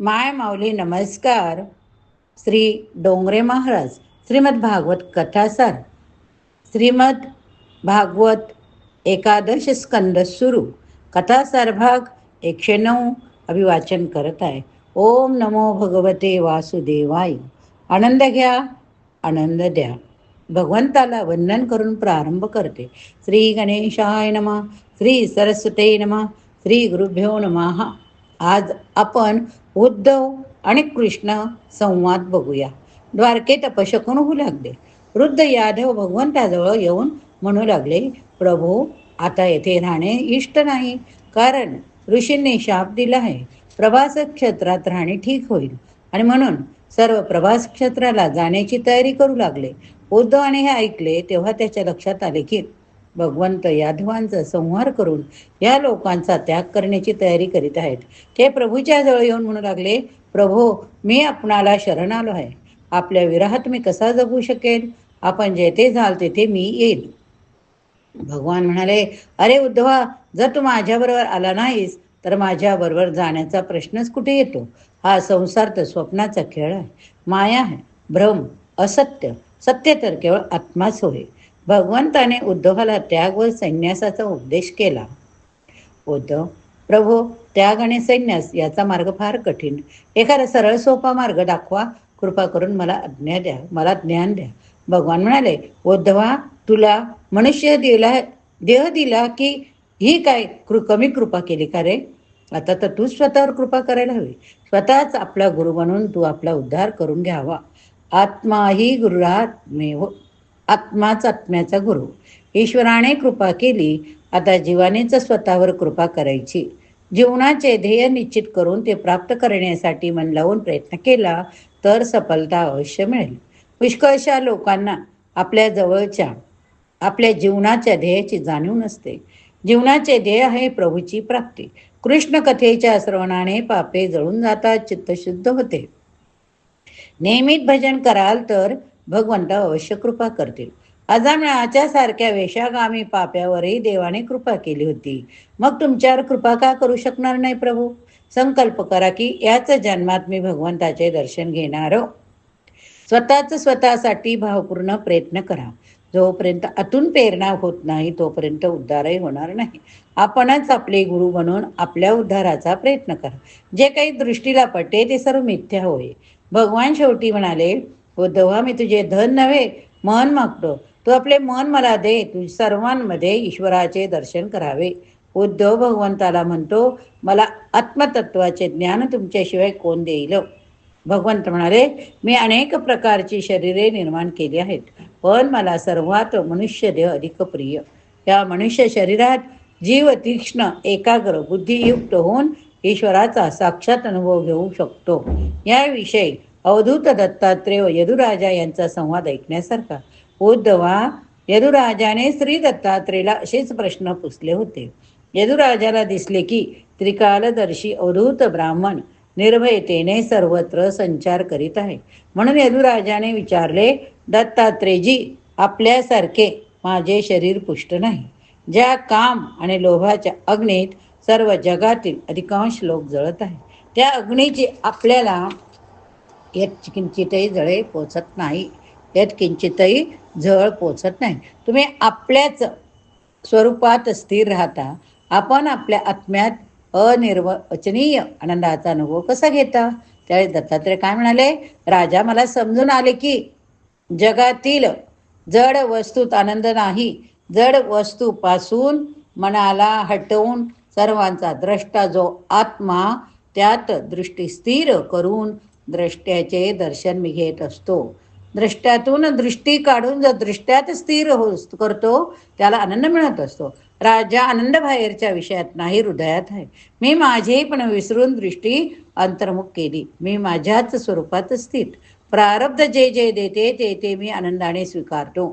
माय माऊली नमस्कार. श्री डोंगरे महाराज श्रीमद भागवत कथासार श्रीमद भागवत एकादश स्कंद सुरू. कथासार भाग एकशे नऊ अभिवाचन करत आहे. ओम नमो भगवते वासुदेवाय. आनंद घ्या आनंद द्या. भगवंताला वंदन करून प्रारंभ करते. श्री गणेशाय नमः श्री सरस्वते नमः श्री गुरुभ्यो नमः. आज आपण उद्धव आणि कृष्ण संवाद बघूया. द्वारकेत अपशकून होऊ लागले. वृद्ध यादव भगवंताजवळ येऊन म्हणू लागले प्रभू आता येथे राहणे इष्ट नाही. कारण ऋषींनी शाप दिला आहे. प्रवास क्षेत्रात राहणे ठीक होईल. आणि म्हणून सर्व प्रवास क्षेत्राला जाण्याची तयारी करू लागले. उद्धवाने हे ऐकले तेव्हा त्याच्या लक्षात आले की भगवंत यादवांचा संहार करून या लोकांचा त्याग करण्याची तयारी करीत आहेत. ते प्रभूच्या जवळ येऊन म्हणू लागले प्रभो मी आपणाला शरण आलो आहे. आपल्या विराहात मी कसा जगू शकेल आपण जेथे जाल तेथे मी येईल भगवान म्हणाले अरे उद्धवा जर तू माझ्याबरोबर आला नाहीस तर माझ्याबरोबर जाण्याचा प्रश्नच कुठे येतो? हा संसार तर स्वप्नाचा खेळ आहे. माया आहे. भ्रम असत्य सत्य तर केवळ आत्माच होय. भगवंताने उद्धवाला त्याग व संन्यासाचा उपदेश केला. उद्धव प्रभू त्याग आणि संन्यास याचा मार्ग फार कठीण. एखादा सरळ सोपा मार्ग दाखवा. कृपा करून मला आज्ञा द्या. मला ज्ञान द्या. भगवान म्हणाले उद्धवा तुला मनुष्य दिला देह दिला की ही काय कृ कमी कृपा केली का रे? आता तर तू स्वतःवर कृपा करायला हवी. स्वतःच आपला गुरु बनून तू आपला उद्धार करून घ्यावा. आत्मा ही गुरुरात्मेव आत्माच आत्म्याचा गुरु. ईश्वराने कृपा केली आता जीवानेच स्वतःवर कृपा करायची. जीवनाचे ध्येय निश्चित करून ते प्राप्त करण्यासाठी मन लावून प्रयत्न केला तर सफलता अवश्य मिळेल. पुष्कळशा लोकांना आपल्या जवळच्या आपल्या जीवनाच्या ध्येयाची जाणीव नसते. जीवनाचे ध्येय आहे प्रभूची प्राप्ती. कृष्ण कथेच्या श्रवणाने पापे जळून जातात चित्त शुद्ध होते. नियमित भजन कराल तर भगवंत अवश्य कृपा करतील. अजामिळाच्या सारख्या वेशागामी पाप्यावरही देवाने कृपा केली होती. मग तुमच्यावर कृपा का करू शकणार नाही प्रभू? संकल्प करा की याच जन्मात मी भगवंताचे दर्शन घेणार हो. स्वतःच स्वतःसाठी भावपूर्ण प्रयत्न करा. जोपर्यंत आतून प्रेरणा होत नाही तोपर्यंत उद्धारही होणार नाही. आपणच आपले गुरु बनून आपल्या उद्धाराचा प्रयत्न करा. जे काही दृष्टीला पटते ते सर्व मिथ्या होय. भगवान शेवटी म्हणाले उद्धवा मी तुझे धन नव्हे मन मागतो. तू आपले मन मला दे तू सर्वांमध्ये ईश्वराचे दर्शन करावे. उद्धव भगवंताला म्हणतो मला आत्मतत्वाचे ज्ञान तुमच्याशिवाय कोण देईल? भगवंत म्हणाले मी अनेक प्रकारची शरीरे निर्माण केली आहेत पण मला सर्वात मनुष्य देह अधिक प्रिय. या मनुष्य शरीरात जीव तीक्ष्ण एकाग्र बुद्धियुक्त होऊन ईश्वराचा साक्षात अनुभव घेऊ शकतो. याविषयी अवधूत दत्तात्रेय यदुराजा यांचा संवाद ऐकण्यासारखा. उद्धवा यदुराजाने श्री दत्तात्रेयला असेच प्रश्न पुसले होते. यदुराजाला दिसले की त्रिकालदर्शी अवधूत ब्राह्मण निर्भयतेने सर्वत्र संचार करीत आहे. म्हणून यदुराजाने विचारले दत्तात्रेयजी आपल्यासारखे माझे शरीर पुष्ट नाही. ज्या काम आणि लोभाच्या अग्नीत सर्व जगातील अधिकांश लोक जळत आहे त्या अग्नीची आपल्याला यात किंचितही जळे पोचत नाही. यात किंचितही जळ पोचत नाही. तुम्ही आपल्याच स्वरूपात स्थिर राहता. आपण आपल्या आत्म्यात अनिर्वचनीय आनंदाचा अनुभव कसा घेता? त्यावेळी दत्तात्रय काय म्हणाले? राजा मला समजून आले की जगातील जड वस्तूत आनंद नाही. जड वस्तूपासून मनाला हटवून सर्वांचा द्रष्टा जो आत्मा त्यात दृष्टी स्थिर करून द्रष्ट्याचे दर्शन मी घेत असतो. दृष्ट्यातून दृष्टी काढून जर दृष्ट्यात स्थिर हो करतो त्याला आनंद मिळत असतो. राजा आनंद बाहेरच्या विषयात नाही हृदयात आहे. मी माझी पण विसरून दृष्टी अंतर्मुख केली. मी माझ्याच स्वरूपात स्थित. प्रारब्ध जे जे देते ते ते मी आनंदाने स्वीकारतो.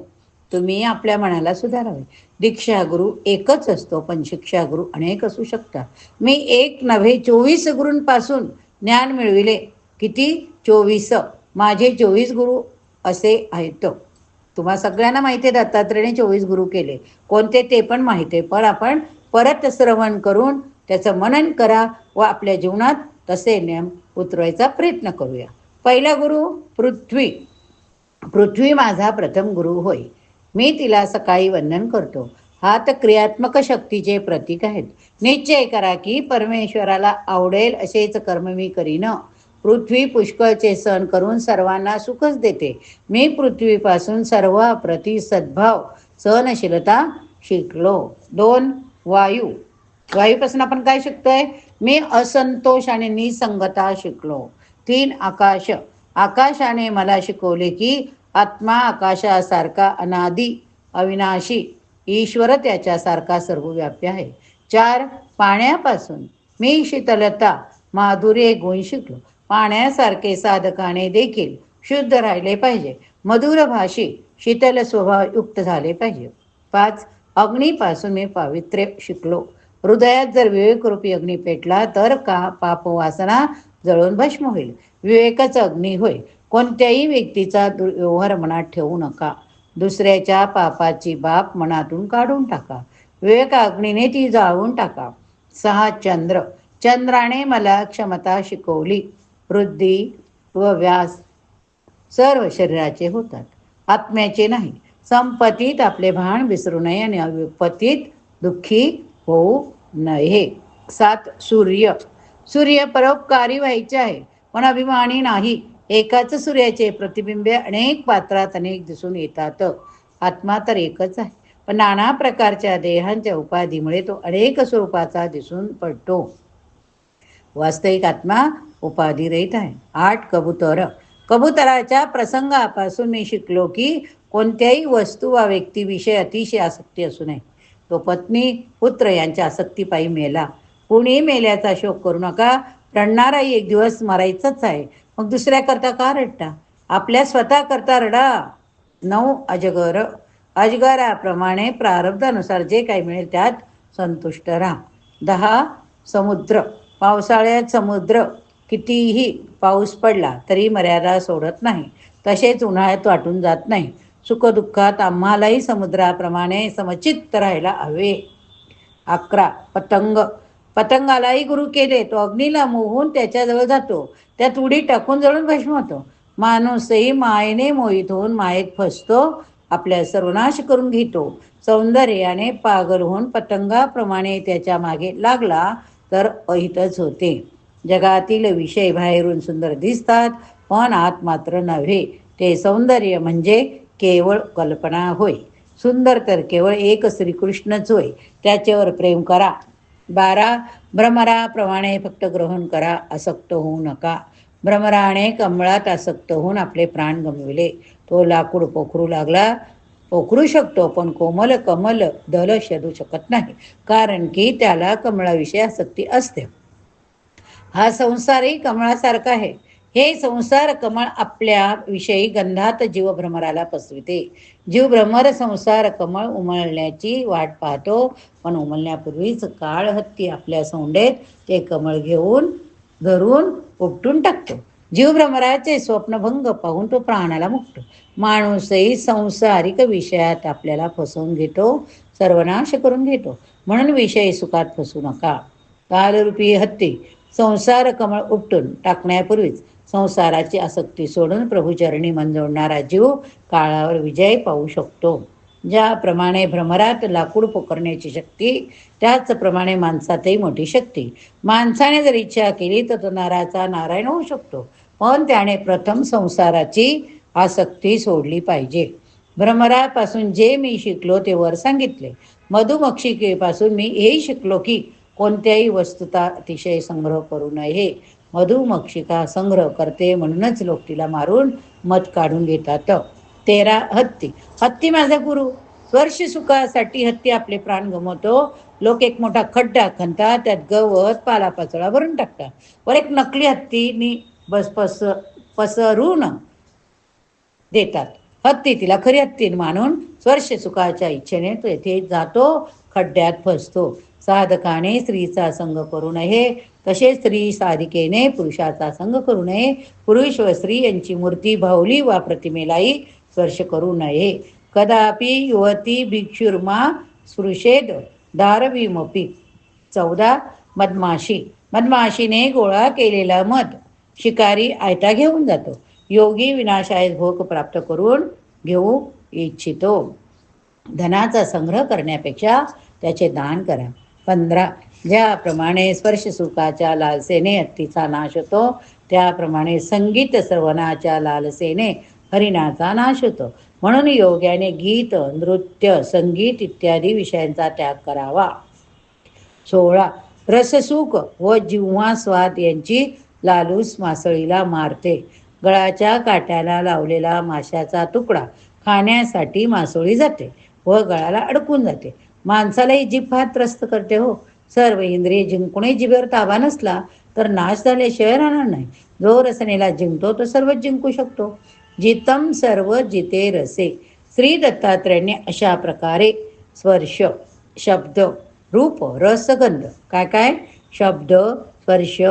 तुम्ही आपल्या मनाला सुधारावे. दीक्षा गुरु एकच असतो पण शिक्षा गुरु अनेक असू शकतात. मी एक नव्हे चोवीस गुरूंपासून ज्ञान मिळविले. किती? चोवीस. माझे चोवीस गुरु असे आहेत. तुम्हा सगळ्यांना माहिती आहे दत्तात्रेयने चोवीस गुरु केले. कोणते ते पण माहिती आहे. पण आपण परत श्रवण करून त्याचं मनन करा व आपल्या जीवनात तसे नियम उतरवायचा प्रयत्न करूया. पहिला गुरु पृथ्वी. पृथ्वी माझा प्रथम गुरु होय. मी तिला सकाळी वंदन करतो. हात क्रियात्मक शक्तीचे प्रतीक आहेत. निश्चय करा की परमेश्वराला आवडेल असेच कर्म मी करीन. पृथ्वी पुष्कळचे सण करून सर्वांना सुखच देते. मी पृथ्वीपासून सर्व प्रति सद्भाव सहनशीलता शिकलो. दोन वायू. वायूपासून आपण काय शिकतोय? मी असंतोष आणि निसंगता शिकलो. तीन आकाश. आकाशाने मला शिकवले की आत्मा आकाशासारखा अनादी अविनाशी ईश्वर त्याच्यासारखा सर्वव्यापी आहे. चार पाण्यापासून. मी शीतलता माधुर्य गुण शिकलो. पाण्यासारखे साधकाने देखील शुद्ध राहिले पाहिजे. मधुर भाषी शीतल स्वभाव युक्त झाले पाहिजे. पाच अग्नीपासून मी पावित्र्य शिकलो. हृदयात जर विवेकरूपी अग्नी पेटला तर का पापवासना जळून भस्म होईल? विवेकाचा अग्नी होय. कोणत्याही व्यक्तीचा दुर्व्यवहार मनात ठेवू नका. दुसऱ्याच्या पापाची बाप मनातून काढून टाका. विवेक अग्नीने ती जाळून टाका. सहा चंद्र. चंद्राने मला क्षमता शिकवली. वृद्धी व व्यास सर्व शरीराचे होतात. आत्म्याचे नाही. संपत्तीत आपले भान विसरू नये आणि अविपत्तीत दुःखी होऊ नये. सात सूर्य. सूर्य परोपकारी व्हायचे आहे. पण अभिमानी नाही. एकाच सूर्याचे प्रतिबिंबे अनेक पात्रात अनेक दिसून येतात. आत्मा तर एकच आहे. पण नाना प्रकारच्या देहांच्या उपाधीमुळे तो अनेक स्वरूपाचा दिसून पडतो. वास्तविक आत्मा उपाधी रहित आहे. आठ कबूतर. कबुतराच्या प्रसंगापासून मी शिकलो की कोणत्याही वस्तू वा व्यक्तीविषयी अतिशय आसक्ती असू नये. तो पत्नी पुत्र यांच्या आसक्तीपायी मेला. कुणी मेल्याचा शोक करू नका. रडणाराही एक दिवस मरायचंच आहे. मग दुसऱ्याकरता का रडता? आपल्या स्वतः करता रडा. नऊ अजगर. अजगराप्रमाणे प्रारब्धानुसार जे काही मिळेल त्यात संतुष्ट राहा. दहा समुद्र. पावसाळ्यात समुद्र. कितीही पाऊस पडला तरी मर्यादा सोडत नाही. तसेच उन्हाळ्यात वाटून जात नाही. सुखदुःखात आम्हालाही समुद्राप्रमाणे समचित्त राहायला हवे. अकरा. पतंग. पतंगालाही गुरु केले. तो अग्नीला मोहून त्याच्याजवळ जातो. त्यात उडी टाकून जळून भस्म होतो. माणूसही मायेने मोहित होऊन मायेत फसतो. आपल्या सर्वनाश करून घेतो. सौंदर्याने पागल होऊन पतंगाप्रमाणे त्याच्यामागे लागला तर अहितच होते. जगातील विषय बाहेरून सुंदर दिसतात पण आत मात्र नव्हे. ते सौंदर्य म्हणजे केवळ कल्पना होय. सुंदर तर केवळ एक श्रीकृष्णच होय. त्याच्यावर प्रेम करा. बारा भ्रमराप्रमाणे फक्त ग्रहण करा. आसक्त होऊ नका. भ्रमराने कमळात आसक्त होऊन आपले प्राण गमविले. तो लाकूड पोखरू लागला. पोखरू शकतो पण कोमल कमल दल शोधू शकत नाही. कारण की त्याला कमळाविषयी आसक्ती असते. हा संसारही कमळासारखा आहे. हे संसार कमळ आपल्या विषयी गंधात जीवभ्रमराला पसविते जीवभ्रमर संसार कमळ उमळण्याची वाट पाहतो. पण उमलण्यापूर्वीच काळ हत्ती आपल्या सोंडेत ते कमळ घेऊन धरून उपटून टाकतो. जीवभ्रमराचे स्वप्नभंग पाहून तो प्राणाला मुकतो. माणूसही संसारिक विषयात आपल्याला फसवून घेतो सर्वनाश करून घेतो. म्हणून विषय सुखात फसू नका. कालरूपी हत्ती संसार कमळ उपटून टाकण्यापूर्वीच संसाराची आसक्ती सोडून प्रभूचरणी मन जोडणारा जीव काळावर विजय पाहू शकतो. ज्याप्रमाणे भ्रमरात लाकूड पोकरण्याची शक्ती त्याचप्रमाणे माणसातही मोठी शक्ती. माणसाने जर इच्छा केली तर तो नाराचा नारायण होऊ शकतो पण त्याने प्रथम संसाराची आसक्ती सोडली पाहिजे. भ्रमरापासून जे मी शिकलो ते वर सांगितले. मधुमक्षिकेपासून मी हेही शिकलो की कोणत्याही वस्तुता अतिशय संग्रह करू नये. मधुमक्षिका संग्रह करते म्हणूनच लोक तिला मारून मत काढून घेतात. तेरा हत्ती. हत्ती माझा गुरु. स्वर्श सुखासाठी हत्ती आपले प्राण गमवतो. लोक एक मोठा खड्डा खणतात. त्यात गवत पालापाचोळा भरून टाकतात. वर एक नकली हत्तीनी बस पस पसरून देतात. हत्ती तिला खरी हत्ती मानून स्वर्श सुखाच्या इच्छेने तो येथे जातो खड्ड्यात फसतो. साधकाने स्त्रीचा संग करू नये. तसेच स्त्री साधिकेने पुरुषाचा संग करू नये. पुरुष व स्त्री यांची मूर्ती भावली वा प्रतिमेलाही स्पर्श करू नये. कदापि युवती भिक्षुर्मा स्पृशेद दारवीमपी चौदा मधमाशी. मधमाशीने गोळा केलेला मध शिकारी आयता घेऊन जातो. योगी विनाशाय भोग प्राप्त करून घेऊ इच्छितो. धनाचा संग्रह करण्यापेक्षा त्याचे दान करा. पंधरा. ज्याप्रमाणे स्पर्श सुखाच्या लालसेने हत्तीचा नाश होतो त्याप्रमाणे संगीत श्रवणाच्या लालसेने हरिणाचा नाश होतो. म्हणून योग्याने गीत नृत्य संगीत इत्यादी विषयांचा त्याग करावा. सोळा. रससुख व जिव्हा स्वाद यांची लालूस मासळीला मारते. गळाच्या काट्याला लावलेला माशाचा तुकडा खाण्यासाठी मासोळी जाते व गळाला अडकून जाते. माणसालाही जीभ फार त्रस्त करते हो. सर्व इंद्रिय जिंकूनही जिभेवर ताबा नसला तर नाश झाल्याशिवाय राहणार नाही. जो रसनेला जिंकतो तो सर्वच जिंकू शकतो. जितम सर्व जिते रसे. श्री दत्तात्रयांनी अशा प्रकारे स्पर्श शब्द रूप रस गंध काय काय? शब्द स्पर्श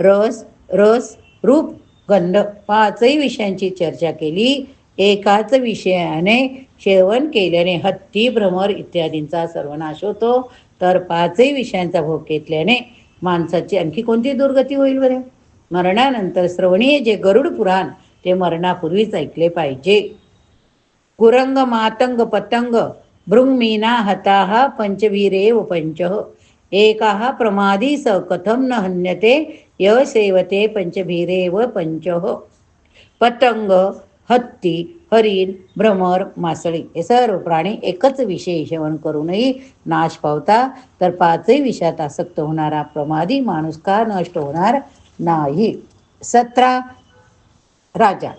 रस रस रूप गंध पाचही विषयांची चर्चा केली. एकाच विषयाने सेवन केल्याने हत्ती भ्रमर इत्यादींचा सर्वनाश होतो. तर पाचही विषयांचा भोग घेतल्याने माणसाची आणखी कोणती दुर्गती होईल बरे? मरणानंतर श्रवणीय जे गरुड पुराण ते मरणापूर्वीच ऐकले पाहिजे. कुरंग मातंग पतंग भृंगमीना हताः पंचवीरेव पंचः। एकाः प्रमादी स कथम न हन्यते य सेवते पंचभीरेव पंचः। पतंग हत्ती हरिण भ्रमर मासळी हे सर्व प्राणी एकच विषय सेवन करूनही नाश पावता तर पाचही विषयात आसक्त होणारा प्रमादी माणूस का नष्ट होणार नाही? सतरा राजा.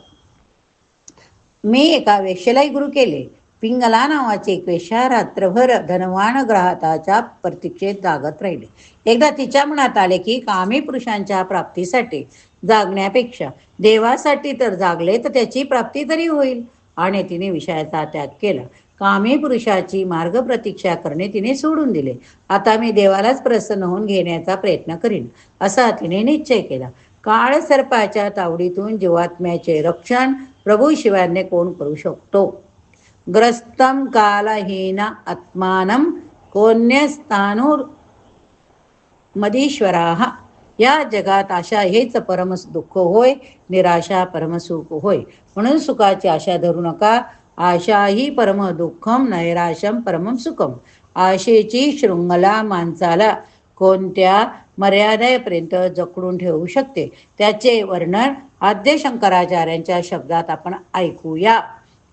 मी एका वेश्येलाही गुरु केले. पिंगला नावाची एक वेश्या रात्रभर धनवान ग्राहकाच्या प्रतीक्षेत जागत राहिले. एकदा तिच्या मनात आले की कामी पुरुषांच्या प्राप्तीसाठी जागण्यापेक्षा. देवासाठी तर जागले तर त्याची प्राप्ती तरी होईल. आणि तिने विषयाचा त्याग केला. कामी पुरुषाची मार्ग प्रतीक्षा करणे तिने सोडून दिले. आता मी देवालाच प्रसन्न होऊन घेण्याचा प्रयत्न करीन असा तिने निश्चय केला. काळ सर्पाच्या तावडीतून जीवात्म्याचे रक्षण प्रभू शिवाने कोण करू शकतो? ग्रस्तम कालहीन आत्मानं कोण्यस्थानूर मदीश्वरा। या जगात आशा हेच परम दुःख होय निराशा परमसुख होय. म्हणून सुखाची आशा धरू नका. आशा ही परम दुःखम नैराशम परम सुखम. आशेची शृंगला माणसाला कोणत्या मर्यादेपर्यंत जकडून ठेवू शकते? त्याचे वर्णन आद्य शंकराचार्यांच्या शब्दात आपण ऐकूया.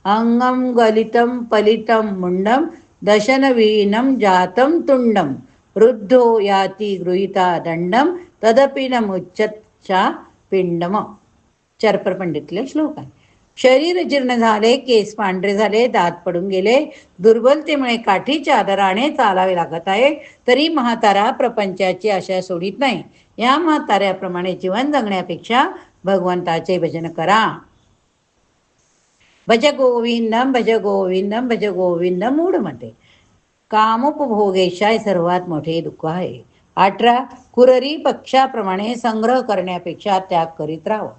अंगम गलितम पलितम मुंडम दशनवीनम जातम तुंडम. वृद्धो याती गृहिता दंडम. तदपि न पिंडम. चरपर पंडितले श्लोक आहे शरीर जीर्ण झाले केस पांढरे झाले दात पडून गेले. दुर्बलतेमुळे काठीच्या आदराने चालावे लागत आहे. तरी म्हातारा प्रपंचाची आशा सोडित नाही. या म्हाताऱ्याप्रमाणे जीवन जगण्यापेक्षा भगवंताचे भजन करा. भज गोविंदम भज गोविंदम भज गोविंदम मूढमते. कामोपभोगेशाय सर्वात मोठे दुःख आहे. अठरा कुररी पक्षाप्रमाणे संग्रह करण्यापेक्षा त्याग करीत राहावा.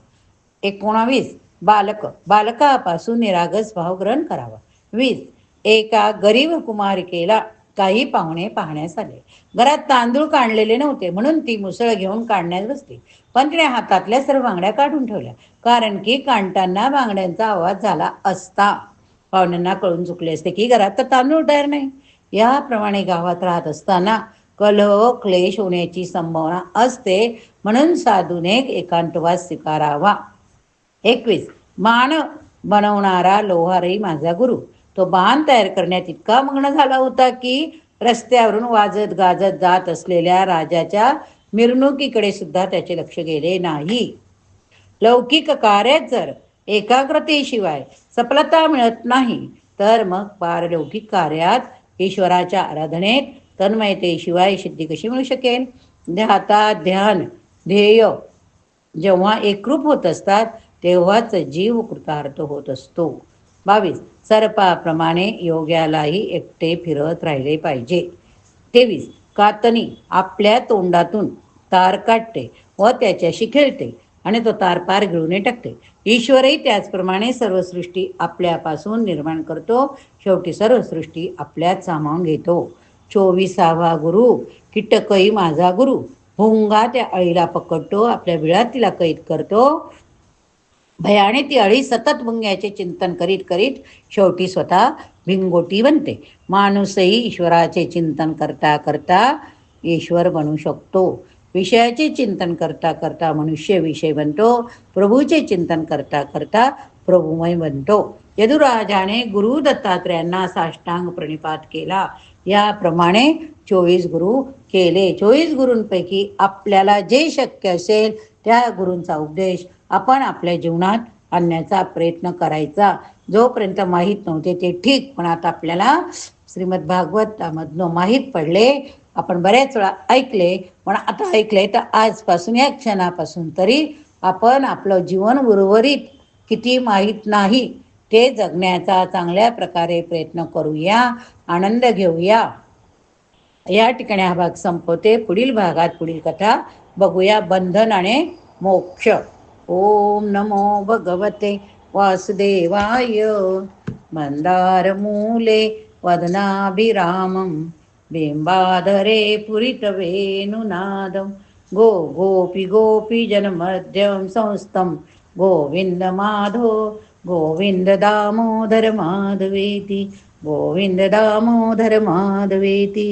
एकोणावीस बालक बालकापासून निरागस भाव ग्रहण करावा. वीस एका गरीब कुमारिकेला काही पाहुणे पाहण्यास आले. घरात तांदूळ काढलेले नव्हते म्हणून ती मुसळ घेऊन काढण्यास बसली. पण तिने हातातल्या सर्व बांगड्या काढून ठेवल्या कारण की कांटांना बांगड्यांचा आवाज झाला असता. पाहुण्यांना कळून चुकले असते की घरात तर तांदूळ तयार नाही. याप्रमाणे गावात राहत असताना कलह क्लेश होण्याची संभावना असते. म्हणून साधूने एकांतवास स्वीकारावा. एकवीस. बाण बनवणारा लोहारही माझा गुरु. तो बाण तयार करण्यात इतका मग्न झाला होता की रस्त्यावरून वाजत गाजत जात असलेल्या राजाच्या मिरवणुकीकडे सुद्धा त्याचे लक्ष गेले नाही. लौकिक कार्यात जर एकाग्रतेशिवाय सफलता मिळत नाही तर मग पारलौकिक कार्यात ईश्वराच्या आराधनेत तन्मयतेशिवाय सिद्धी कशी मिळू शकेल ध्याता ध्यान ध्येय. जेव्हा एकरूप होत असतात तेव्हाच जीव कृतार्थ होत असतो. बावीस. सर्पाप्रमाणे योग्यालाही एकटे फिरत राहिले पाहिजे. तेवीस. कातनी आपल्या तोंडातून तार काढते व त्याच्याशी खेळते आणि तो तार पार गिळून टाकते. ईश्वरही त्याचप्रमाणे सर्व सृष्टी आपल्यापासून निर्माण करतो. शेवटी सर्व सृष्टी आपल्यात सामावून घेतो. चोवीसावा गुरु कीटकही माझा गुरु. भोंगा त्या अळीला पकडतो आपल्या विळात तिला कैद करतो. भयाने ती अळी सतत भुंग्याचे चिंतन करीत करीत शेवटी स्वतः भिंगोटी बनते. माणूसही ईश्वराचे चिंतन करता करता ईश्वर बनू शकतो. विषयाचे चिंतन करता करता मनुष्य विषय बनतो. प्रभूचे चिंतन करता करता प्रभुमय बनतो. यदुराजाने गुरु दत्तात्रयांना साष्टांग प्रणिपात केला. याप्रमाणे चोवीस गुरु केले. चोवीस गुरूंपैकी आपल्याला जे शक्य असेल त्या गुरूंचा उपदेश आपण आपल्या जीवनात आणण्याचा प्रयत्न करायचा. जोपर्यंत माहीत नव्हते ते ठीक पण आता आपल्याला श्रीमद भागवतामधनं माहीत पडले. आपण बऱ्याच वेळा ऐकले पण आता ऐकले तर आजपासून या क्षणापासून तरी आपण आपलं जीवन उर्वरित किती माहीत नाही. ते जगण्याचा चांगल्या प्रकारे प्रयत्न करूया आनंद घेऊया. या ठिकाणी हा भाग संपवते. पुढील भागात पुढील कथा बघूया. बंधन आणि मोक्ष. ओम नमो भगवते वासुदेवाय. मन्दारमूले वदनाभिरामं. बिम्बाधरे पुरितवेणुनादं गो गोपि गोपीजनमध्यं संस्तं गोविन्दमाधो गोविन्द दामोदर माधवेति गोविन्द दामोदर माधवेति